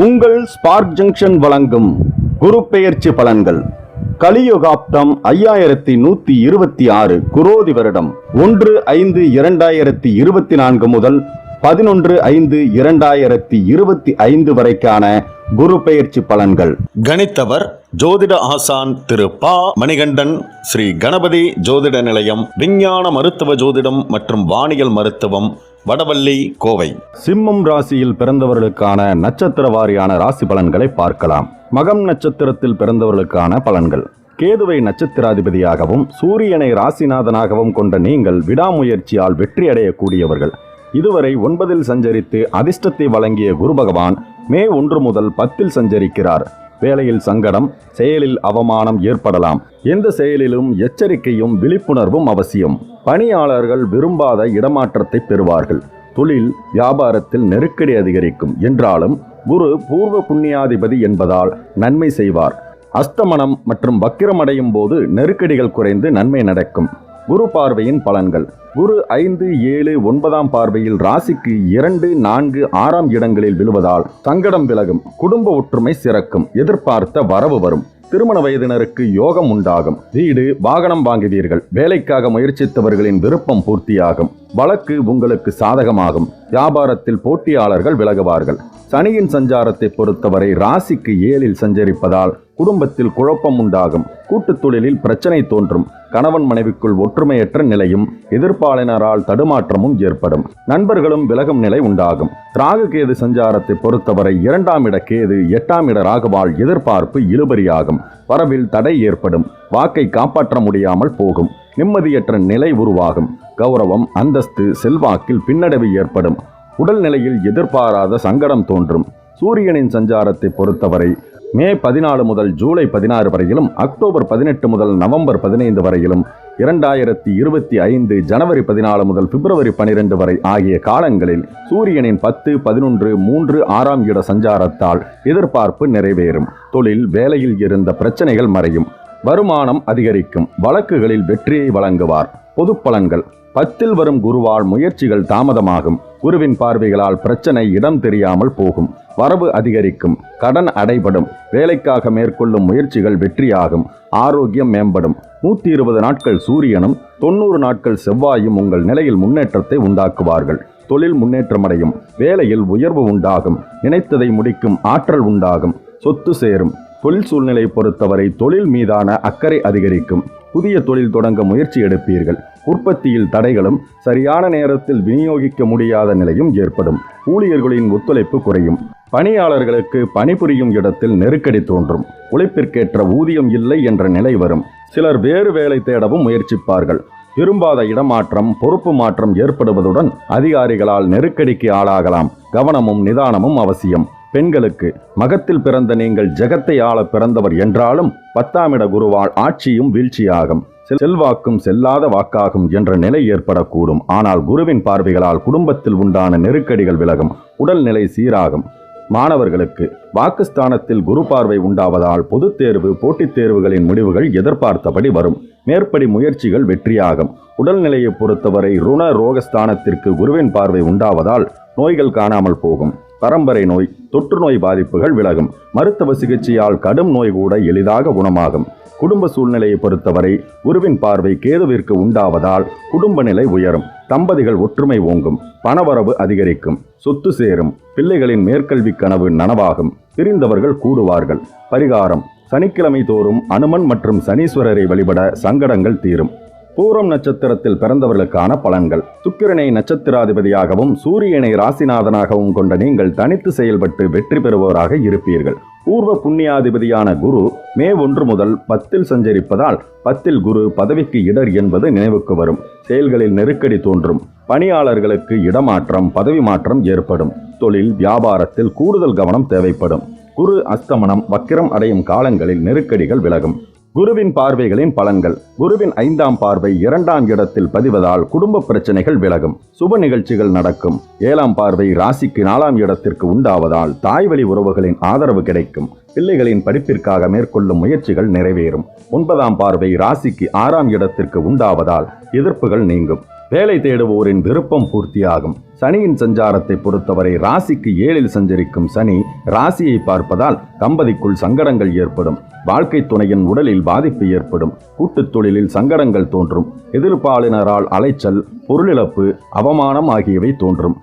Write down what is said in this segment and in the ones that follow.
உங்கள் spark junction வழங்கும் குரு பெயர்ச்சி பலன்கள். கலியுகாப்தம் ஐயாயிரத்தி நூத்தி இருபத்தி ஆறு குரோதி வருடம் ஒன்று ஐந்து இரண்டாயிரத்தி இருபத்தி நான்கு முதல் பதினொன்று ஐந்து இரண்டாயிரத்தி இருபத்தி ஐந்து வரைக்கான குரு பெயர்ச்சி பலன்கள். கணித்தவர் ஜோதிட ஆசான் திரு பா மணிகண்டன் ஸ்ரீ கணபதி ஜோதிட நிலையம் விஞ்ஞான மருத்துவ ஜோதிடம் மற்றும் வானியல் மருத்துவம் வடவள்ளி கோவை. சிம்மம் ராசியில் பிறந்தவர்களுக்கான நட்சத்திர வாரியான ராசி பலன்களை பார்க்கலாம். மகம் நட்சத்திரத்தில் பிறந்தவர்களுக்கான பலன்கள். கேதுவை நட்சத்திராதிபதியாகவும் சூரியனை ராசிநாதனாகவும் கொண்ட நீங்கள் விடாமுயற்சியால் வெற்றி அடையக்கூடியவர்கள் இதுவரை ஒன்பதில் சஞ்சரித்து அதிர்ஷ்டத்தை வழங்கிய குரு பகவான் மே ஒன்று முதல் பத்தில் சஞ்சரிக்கிறார். வேலையில் சங்கடம் செயலில் அவமானம் ஏற்படலாம். எந்த செயலிலும் எச்சரிக்கையும் விழிப்புணர்வும் அவசியம். பணியாளர்கள் விரும்பாத இடமாற்றத்தை பெறுவார்கள். தொழில் வியாபாரத்தில் நெருக்கடி அதிகரிக்கும். என்றாலும் குரு பூர்வ புண்ணியாதிபதி என்பதால் நன்மை செய்வார். அஸ்தமனம் மற்றும் வக்கிரமடையும் போது நெருக்கடிகள் குறைந்து நன்மை நடக்கும். குரு பார்வையின் பலன்கள். குரு ஐந்து ஏழு ஒன்பதாம் பார்வையில் ராசிக்கு இரண்டு நான்கு ஆறாம் இடங்களில் விழுவதால் சங்கடம் விலகும் குடும்ப ஒற்றுமை சிறக்கும் எதிர்பார்த்த வரவு வரும். திருமண வயதினருக்கு யோகம் உண்டாகும் வீடு வாகனம் வாங்குவீர்கள் வேலைக்காக முயற்சித்தவர்களின் விருப்பம் பூர்த்தியாகும் வழக்கு உங்களுக்கு சாதகமாகும் வியாபாரத்தில் போட்டியாளர்கள் விலகுவார்கள். சனியின் சஞ்சாரத்தை பொறுத்தவரை ராசிக்கு ஏழில் சஞ்சரிப்பதால் குடும்பத்தில் குழப்பம் உண்டாகும் கூட்டுத் தொழிலில் பிரச்சனை தோன்றும். கணவன் மனைவிக்குள் ஒற்றுமையற்ற நிலையும் எதிர்ப்பாளினரால் தடுமாற்றமும் ஏற்படும். நண்பர்களும் விலகும் நிலை உண்டாகும். ராகுகேது சஞ்சாரத்தை பொறுத்தவரை இரண்டாம் இட கேது எட்டாம் இட ராகுவால் எதிர்பார்ப்பு இழுபறியாகும். வரவில் தடை ஏற்படும். வாக்கை காப்பாற்ற முடியாமல் போகும். நிம்மதியற்ற நிலை உருவாகும். கௌரவம் அந்தஸ்து செல்வாக்கில் பின்னடைவு ஏற்படும். உடல்நிலையில் எதிர்பாராத சங்கடம் தோன்றும். சூரியனின் சஞ்சாரத்தை பொறுத்தவரை மே பதினாலு முதல் ஜூலை பதினாறு வரையிலும் அக்டோபர் பதினெட்டு முதல் நவம்பர் பதினைந்து வரையிலும் இரண்டாயிரத்தி இருபத்தி ஐந்து ஜனவரி பதினாலு முதல் பிப்ரவரி பனிரெண்டு வரை ஆகிய காலங்களில் சூரியனின் பத்து பதினொன்று மூன்று ஆறாம் இட சஞ்சாரத்தால் எதிர்பார்ப்பு நிறைவேறும். தொழில் வேலையில் இருந்த பிரச்சனைகள் மறையும். வருமானம் அதிகரிக்கும். வழக்குகளில் வெற்றியை வழங்குவார். பொது பலன்கள். பத்தில் வரும் குருவால் முயற்சிகள் தாமதமாகும். குருவின் பார்வைகளால் பிரச்சனை இடம் தெரியாமல் போகும். வரவு அதிகரிக்கும். கடன் அடைபடும். வேலைக்காக மேற்கொள்ளும் முயற்சிகள் வெற்றியாகும். ஆரோக்கியம் மேம்படும். நூற்றி இருபது நாட்கள் சூரியனும் தொண்ணூறு நாட்கள் செவ்வாயும் உங்கள் நிலையில் முன்னேற்றத்தை உண்டாக்குவார்கள். தொழில் முன்னேற்றமடையும். வேலையில் உயர்வு உண்டாகும். நினைத்ததை முடிக்கும். ஆற்றல் உண்டாகும். சொத்து சேரும். தொழில் சூழ்நிலை பொறுத்தவரை தொழில் மீதான அக்கறை அதிகரிக்கும். புதிய தொழில் தொடங்க முயற்சி எடுப்பீர்கள். உற்பத்தியில் தடைகளும் சரியான நேரத்தில் விநியோகிக்க முடியாத நிலையும் ஏற்படும். ஊழியர்களின் ஒத்துழைப்பு குறையும். பணியாளர்களுக்கு பணிபுரியும் இடத்தில் நெருக்கடி தோன்றும். உழைப்பிற்கேற்ற ஊதியம் இல்லை என்ற நிலை வரும். சிலர் வேறு வேலை தேடவும் முயற்சிப்பார்கள். விரும்பாத இடமாற்றம் பொறுப்பு மாற்றம் ஏற்படுவதுடன் அதிகாரிகளால் நெருக்கடிக்கு ஆளாகலாம். கவனமும் நிதானமும் அவசியம். பெண்களுக்கு மகத்தில் பிறந்த நீங்கள் ஜெகத்தை ஆள பிறந்தவர் என்றாலும் பத்தாம் இட குருவால் ஆட்சியும் வீழ்ச்சியாகும். செல்வாக்கும் செல்லாத வாக்காகும் என்ற நிலை ஏற்படக்கூடும். ஆனால் குருவின் பார்வைகளால் குடும்பத்தில் உண்டான நெருக்கடிகள் விலகும். உடல்நிலை சீராகும். மாணவர்களுக்கு பாகிஸ்தானத்தில் குரு பார்வை உண்டாவதால் பொதுத் தேர்வு போட்டித் தேர்வுகளின் முடிவுகள் எதிர்பார்த்தபடி வரும். மேற்படி முயற்சிகள் வெற்றியாகும். உடல்நிலையை பொறுத்தவரை ருண ரோகஸ்தானத்திற்கு குருவின் பார்வை உண்டாவதால் நோய்கள் காணாமல் போகும். பரம்பரை நோய் தொற்று நோய் பாதிப்புகள் விலகும். மருத்துவ சிகிச்சையால் கடும் நோய் கூட எளிதாக குணமாகும். குடும்ப சூழ்நிலையை பொறுத்தவரை குருவின் பார்வை கேதுவிற்கு உண்டாவதால் குடும்ப நிலை உயரும். தம்பதிகள் ஒற்றுமை ஓங்கும் பணவரவு அதிகரிக்கும் சொத்து சேரும் பிள்ளைகளின் மேற்கல்வி கனவு நனவாகும் பிரிந்தவர்கள் கூடுவார்கள். பரிகாரம் சனிக்கிழமை தோறும் அனுமன் மற்றும் சனீஸ்வரரை வழிபட சங்கடங்கள் தீரும். பூரம் நட்சத்திரத்தில் பிறந்தவர்களுக்கான பலன்கள். சுக்கிரனை நட்சத்திராதிபதியாகவும் சூரியனை ராசிநாதனாகவும் கொண்ட நீங்கள் தனித்து செயல்பட்டு வெற்றி பெறுபவராக இருப்பீர்கள். பூர்வ புண்ணியாதிபதியான குரு மே ஒன்று முதல் பத்தில் சஞ்சரிப்பதால் பத்தில் குரு பதவிக்கு இடர் என்பது நினைவுக்கு வரும். செயல்களில் நெருக்கடி தோன்றும். பணியாளர்களுக்கு இடமாற்றம் பதவி மாற்றம் ஏற்படும். தொழில் வியாபாரத்தில் கூடுதல் கவனம் தேவைப்படும். குரு அஸ்தமனம் வக்கிரம் அடையும் காலங்களில் நெருக்கடிகள் விலகும். குருவின் பார்வைகளின் பலன்கள். குருவின் ஐந்தாம் பார்வை இரண்டாம் இடத்தில் பதிவதால் குடும்ப பிரச்சனைகள் விலகும். சுப நிகழ்ச்சிகள் நடக்கும். ஏழாம் பார்வை ராசிக்கு நாலாம் இடத்திற்கு உண்டாவதால் தாய்வழி உறவுகளின் ஆதரவு கிடைக்கும். பிள்ளைகளின் படிப்பிற்காக மேற்கொள்ளும் முயற்சிகள் நிறைவேறும். ஒன்பதாம் பார்வை ராசிக்கு ஆறாம் இடத்திற்கு உண்டாவதால் எதிர்ப்புகள் நீங்கும். வேலை தேடுவோரின் விருப்பம் பூர்த்தியாகும். சனியின் சஞ்சாரத்தை பொறுத்தவரை ராசிக்கு ஏழில் சஞ்சரிக்கும் சனி ராசியை பார்ப்பதால் தம்பதிக்குள் சங்கடங்கள் ஏற்படும். வாழ்க்கை துணையின் உடலில் பாதிப்பு ஏற்படும். கூட்டுத் தொழிலில் சங்கடங்கள் தோன்றும். எதிர்ப்பாளினரால் அலைச்சல் பொருளிழப்பு அவமானம் ஆகியவை தோன்றும்.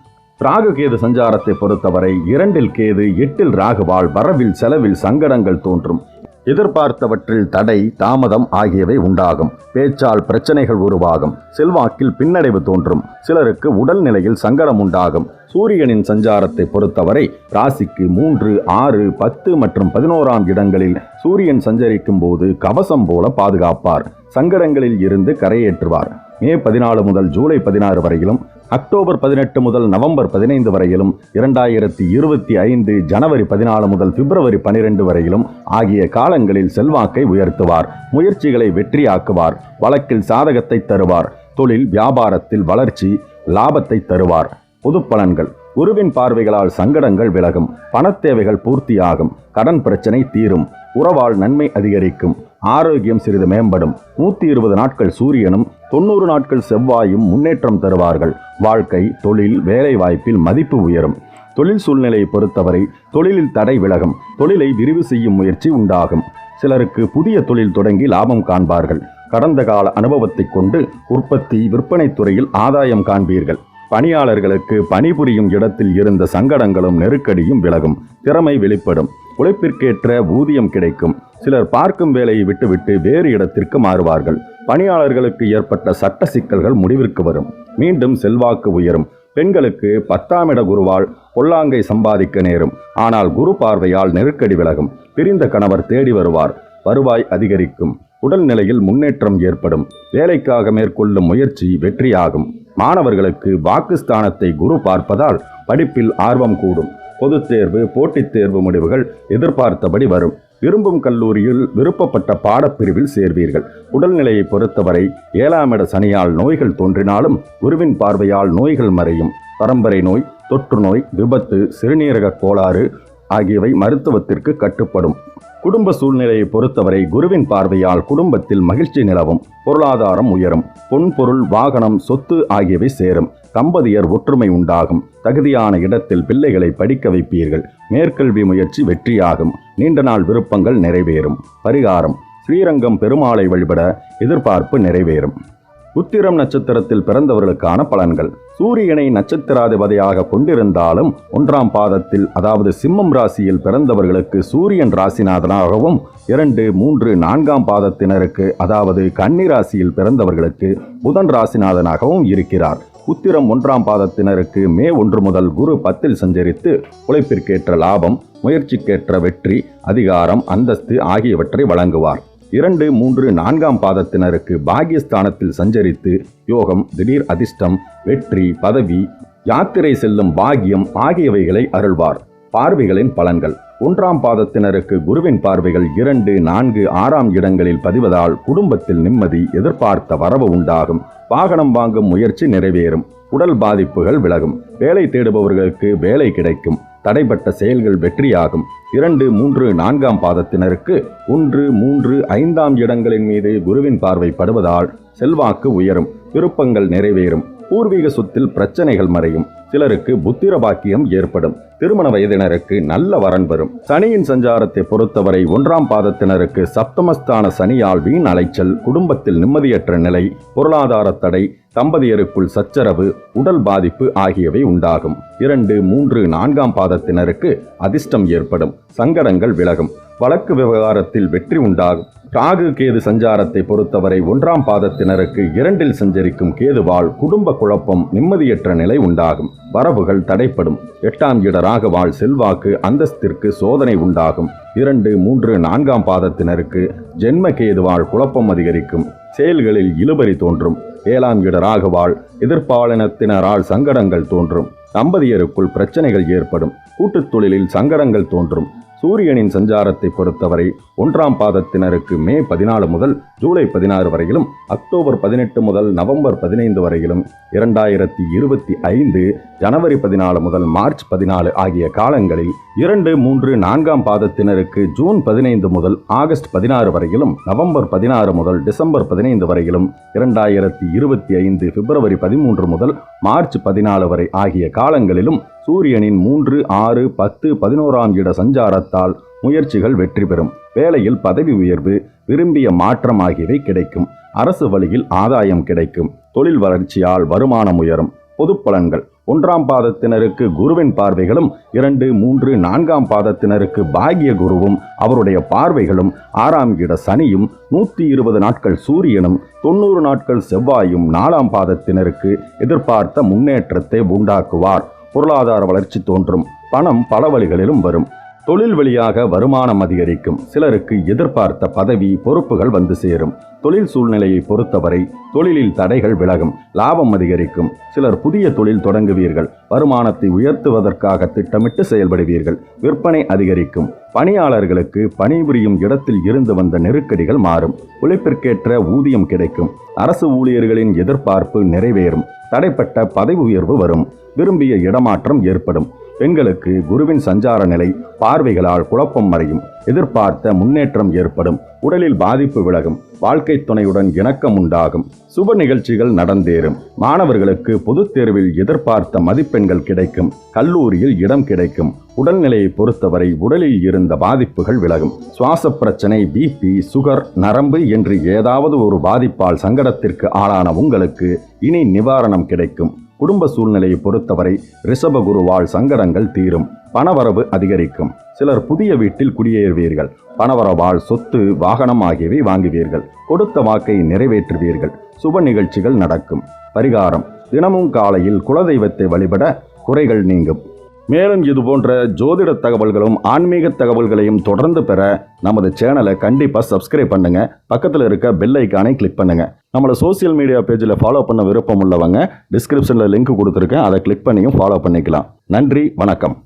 ராகு கேது சஞ்சாரத்தை பொறுத்தவரை இரண்டில் கேது எட்டில் ராகுவால் வரவில் செலவில் சங்கடங்கள் தோன்றும். எதிர்பார்த்தவற்றில் தடை தாமதம் ஆகியவை உண்டாகும். பேச்சால் பிரச்சனைகள் உருவாகும். செல்வாக்கில் பின்னடைவு தோன்றும். சிலருக்கு உடல்நிலையில் சங்கடம் உண்டாகும். சூரியனின் சஞ்சாரத்தை பொறுத்தவரை ராசிக்கு மூன்று ஆறு பத்து மற்றும் பதினோராம் இடங்களில் சூரியன் சஞ்சரிக்கும் போது கவசம் போல பாதுகாப்பார். சங்கடங்களில் இருந்து கரையேற்றுவார். மே பதினாலு முதல் ஜூலை பதினாறு வரையிலும் அக்டோபர் பதினெட்டு முதல் நவம்பர் பதினைந்து வரையிலும் இரண்டாயிரத்தி இருபத்தி ஐந்து ஜனவரி பதினாலு முதல் பிப்ரவரி பனிரெண்டு வரையிலும் ஆகிய காலங்களில் செல்வாக்கை உயர்த்துவார் முயற்சிகளை வெற்றியாக்குவார் வழக்கில் சாதகத்தை தருவார் தொழில் வியாபாரத்தில் வளர்ச்சி லாபத்தை தருவார். பொது பலன்கள். குருவின் பார்வைகளால் சங்கடங்கள் விலகும் பணத்தேவைகள் பூர்த்தியாகும் கடன் பிரச்சனை தீரும் உறவால் நன்மை அதிகரிக்கும். ஆரோக்கியம் சிறிது மேம்படும். நூற்றி இருபது நாட்கள் சூரியனும் தொண்ணூறு நாட்கள் செவ்வாயும் முன்னேற்றம் தருவார்கள். வாழ்க்கை தொழில் வேலை வாய்ப்பில் மதிப்பு உயரும். தொழில் சூழ்நிலையை பொறுத்தவரை தொழிலில் தடை விலகும். தொழிலை விரிவு செய்யும் முயற்சி உண்டாகும். சிலருக்கு புதிய தொழில் தொடங்கி லாபம் காண்பார்கள். கடந்த கால அனுபவத்தை கொண்டு உற்பத்தி விற்பனை துறையில் ஆதாயம் காண்பீர்கள். பணியாளர்களுக்கு பணிபுரியும் இடத்தில் இருந்த சங்கடங்களும் நெருக்கடியும் விலகும். திறமை வெளிப்படும். உழைப்பிற்கேற்ற ஊதியம் கிடைக்கும். சிலர் பார்க்கும் வேலையை விட்டுவிட்டு வேறு இடத்திற்கு மாறுவார்கள். பணியாளர்களுக்கு ஏற்பட்ட சட்ட சிக்கல்கள் முடிவிற்கு வரும். மீண்டும் செல்வாக்கு உயரும். பெண்களுக்கு பத்தாம் இட குருவால் பொல்லாங்கை சம்பாதிக்க நேரும். ஆனால் குரு பார்வையால் நெருக்கடி விலகும். பிரிந்த கணவர் தேடி வருவார். வருவாய் அதிகரிக்கும். உடல்நிலையில் முன்னேற்றம் ஏற்படும். வேலைக்காக மேற்கொள்ளும் முயற்சி வெற்றியாகும். மாணவர்களுக்கு வாக்குஸ்தானத்தை குரு பார்ப்பதால் படிப்பில் ஆர்வம் கூடும். பொதுத் தேர்வு போட்டித் தேர்வு முடிவுகள் எதிர்பார்த்தபடி வரும். விரும்பும் கல்லூரியில் விருப்பப்பட்ட பாடப்பிரிவில் சேர்வீர்கள். உடல்நிலையை பொறுத்தவரை ஏழாம் இட சனியால் நோய்கள் தோன்றினாலும் குருவின் பார்வையால் நோய்கள் மறையும். பரம்பரை நோய் தொற்று நோய் விபத்து சிறுநீரக கோளாறு ஆகியவை மருத்துவத்திற்கு கட்டுப்படும். குடும்ப சூழ்நிலையை பொறுத்தவரை குருவின் பார்வையால் குடும்பத்தில் மகிழ்ச்சி நிலவும் பொருளாதாரம் உயரும் பொன் பொருள் வாகனம் சொத்து ஆகியவை சேரும் தம்பதியர் ஒற்றுமை உண்டாகும் தகுதியான இடத்தில் பிள்ளைகளை படிக்க வைப்பீர்கள் மேற்கல்வி முயற்சி வெற்றியாகும் நீண்ட நாள் விருப்பங்கள் நிறைவேறும் பரிகாரம் ஸ்ரீரங்கம் பெருமாளை வழிபட எதிர்பார்ப்பு நிறைவேறும். உத்திரம் நட்சத்திரத்தில் பிறந்தவர்களுக்கான பலன்கள். சூரியனை நட்சத்திராதிபதியாக கொண்டிருந்தாலும் ஒன்றாம் பாதத்தில் அதாவது சிம்மம் ராசியில் பிறந்தவர்களுக்கு சூரியன் ராசிநாதனாகவும் இரண்டு மூன்று நான்காம் பாதத்தினருக்கு அதாவது கன்னி ராசியில் பிறந்தவர்களுக்கு புதன் ராசிநாதனாகவும் இருக்கிறார். உத்திரம் ஒன்றாம் பாதத்தினருக்கு மே ஒன்று முதல் குரு பத்தில் சஞ்சரித்து உழைப்பிற்கேற்ற லாபம் முயற்சிக்கேற்ற வெற்றி அதிகாரம் அந்தஸ்து ஆகியவற்றை வழங்குவார். இரண்டு மூன்று நான்காம் பாதத்தினருக்கு பாகியஸ்தானத்தில் சஞ்சரித்து யோகம் திடீர் அதிர்ஷ்டம் வெற்றி பதவி யாத்திரை செல்லும் பாக்கியம் ஆகியவைகளை அருள்வார். பார்வைகளின் பலன்கள். ஒன்றாம் பாதத்தினருக்கு குருவின் பார்வைகள் இரண்டு நான்கு ஆறாம் இடங்களில் பதிவதால் குடும்பத்தில் நிம்மதி எதிர்பார்த்த வரவு உண்டாகும். வாகனம் வாங்கும் முயற்சி நிறைவேறும். உடல் பாதிப்புகள் விலகும். வேலை தேடுபவர்களுக்கு வேலை கிடைக்கும். தடைப்பட்ட செயல்கள் வெற்றியாகும். இரண்டு மூன்று நான்காம் பாதத்தினருக்கு ஒன்று மூன்று ஐந்தாம் இடங்களின் மீது குருவின் பார்வை படுவதால் செல்வாக்கு உயரும். விருப்பங்கள் நிறைவேறும். பூர்வீக சொத்தில் பிரச்சனைகள் மறையும். சிலருக்கு புத்திர பாக்கியம் ஏற்படும். திருமண வயதினருக்கு நல்ல வரன் வரும். சனியின் சஞ்சாரத்தை பொறுத்தவரை ஒன்றாம் பாதத்தினருக்கு சப்தமஸ்தான சனியால் வீண் அலைச்சல் குடும்பத்தில் நிம்மதியற்ற நிலை பொருளாதார தடை தம்பதியருக்குள் சச்சரவு உடல் பாதிப்பு ஆகியவை உண்டாகும். இரண்டு மூன்று நான்காம் பாதத்தினருக்கு அதிர்ஷ்டம் ஏற்படும். சங்கடங்கள் விலகும். வழக்கு விவகாரத்தில் வெற்றி உண்டாகும். ராகு கேது சஞ்சாரத்தை பொறுத்தவரை ஒன்றாம் பாதத்தினருக்கு இரண்டில் சஞ்சரிக்கும் கேதுவால் குடும்ப குழப்பம் நிம்மதியற்ற நிலை உண்டாகும். வரவுகள் தடைப்படும். எட்டாம் இட ராகவாள் செல்வாக்கு அந்தஸ்திற்கு சோதனை உண்டாகும். இரண்டு மூன்று நான்காம் பாதத்தினருக்கு ஜென்ம குழப்பம் அதிகரிக்கும். செயல்களில் இழுபறி தோன்றும். ஏழாம் இட ராகவாள் எதிர்ப்பாளினத்தினரால் சங்கடங்கள் தோன்றும். தம்பதியருக்குள் பிரச்சனைகள் ஏற்படும். கூட்டுத் தொழிலில் சங்கடங்கள் தோன்றும். சூரியனின் சஞ்சாரத்தை பொறுத்தவரை ஒன்றாம் பாதத்தினருக்கு மே பதினாலு முதல் ஜூலை பதினாறு வரையிலும் அக்டோபர் பதினெட்டு முதல் நவம்பர் பதினைந்து வரையிலும் இரண்டாயிரத்தி இருபத்தி ஐந்து ஜனவரி பதினாலு முதல் மார்ச் பதினாலு ஆகிய காலங்களில் இரண்டு மூன்று நான்காம் பாதத்தினருக்கு ஜூன் பதினைந்து முதல் ஆகஸ்ட் பதினாறு வரையிலும் நவம்பர் பதினாறு முதல் டிசம்பர் பதினைந்து வரையிலும் இரண்டாயிரத்தி இருபத்தி ஐந்து பிப்ரவரி பதிமூன்று முதல் மார்ச் பதினாலு வரை ஆகிய காலங்களிலும் சூரியனின் மூன்று ஆறு பத்து பதினோராம் இட சஞ்சாரத்தால் முயற்சிகள் வெற்றி பெறும். வேலையில் பதவி உயர்வு விரும்பிய மாற்றம் ஆகியவை கிடைக்கும். அரசு வழியில் ஆதாயம் கிடைக்கும். தொழில் வளர்ச்சியால் வருமானம் உயரும். பொது பலன்கள். ஒன்றாம் பாதத்தினருக்கு குருவின் பார்வைகளும் இரண்டு மூன்று நான்காம் பாதத்தினருக்கு பாகிய குருவும் அவருடைய பார்வைகளும் ஆறாம் இட சனியும் நூற்றி இருபது நாட்கள் சூரியனும் தொண்ணூறு நாட்கள் செவ்வாயும் நாலாம் பாதத்தினருக்கு எதிர்பார்த்த முன்னேற்றத்தை உண்டாக்குவார். பொருளாதார வளர்ச்சி தோன்றும். பணம் பல வழிகளிலும் வரும். தொழில் வழியாக வருமானம் அதிகரிக்கும். சிலருக்கு எதிர்பார்த்த பதவி பொறுப்புகள் வந்து சேரும். தொழில் சூழ்நிலையை பொறுத்தவரை தொழிலில் தடைகள் விலகும் லாபம் அதிகரிக்கும். சிலர் புதிய தொழில் தொடங்குவீர்கள். வருமானத்தை உயர்த்துவதற்காக திட்டமிட்டு செயல்படுவீர்கள். விற்பனை அதிகரிக்கும். பணியாளர்களுக்கு பணிபுரியும் இடத்தில் இருந்து வந்த நெருக்கடிகள் மாறும். உழைப்பிற்கேற்ற ஊதியம் கிடைக்கும். அரசு ஊழியர்களின் எதிர்பார்ப்பு நிறைவேறும். தடைப்பட்ட பதவி உயர்வு வரும். விரும்பிய இடமாற்றம் ஏற்படும். பெண்களுக்கு குருவின் சஞ்சார நிலை பார்வைகளால் குழப்பம் மறையும். எதிர்பார்த்த முன்னேற்றம் ஏற்படும். உடலில் பாதிப்பு விலகும். வாழ்க்கை துணையுடன் இணக்கம் உண்டாகும். சுப நிகழ்ச்சிகள் நடந்தேறும். மாணவர்களுக்கு பொதுத் தேர்வில் எதிர்பார்த்த மதிப்பெண்கள் கிடைக்கும். கல்லூரியில் இடம் கிடைக்கும். உடல்நிலையை பொறுத்தவரை உடலில் இருந்த பாதிப்புகள் விலகும். சுவாச பிரச்சனை பிபி சுகர் நரம்பு என்று ஏதாவது ஒரு பாதிப்பால் சங்கடத்திற்கு ஆளான உங்களுக்கு இனி நிவாரணம் கிடைக்கும். குடும்ப சூழ்நிலையை பொறுத்தவரை ரிஷபகுருவால் சங்கடங்கள் தீரும். பணவரவு அதிகரிக்கும். சிலர் புதிய வீட்டில் குடியேறுவீர்கள். பணவரவால் சொத்து வாகனம் ஆகியவை வாங்குவீர்கள். கொடுத்த வாக்கை நிறைவேற்றுவீர்கள். சுப நிகழ்ச்சிகள் நடக்கும். பரிகாரம். தினமும் காலையில் குலதெய்வத்தை வழிபட குறைகள் நீங்கும். மேலும் இது போன்ற ஜோதிட தகவல்களும் ஆன்மீக தகவல்களையும் தொடர்ந்து பெற நமது சேனலை கண்டிப்பாக சப்ஸ்கிரைப் பண்ணுங்க. பக்கத்தில் இருக்க பெல் ஐக்கானை கிளிக் பண்ணுங்க. நம்மளை சோஷியல் மீடியா பேஜில் ஃபாலோ பண்ண விருப்பம் உள்ளவங்க டிஸ்கிரிப்ஷனில் லிங்க் கொடுத்துருக்கேன். அதை கிளிக் பண்ணியும் ஃபாலோ பண்ணிக்கலாம். நன்றி வணக்கம்.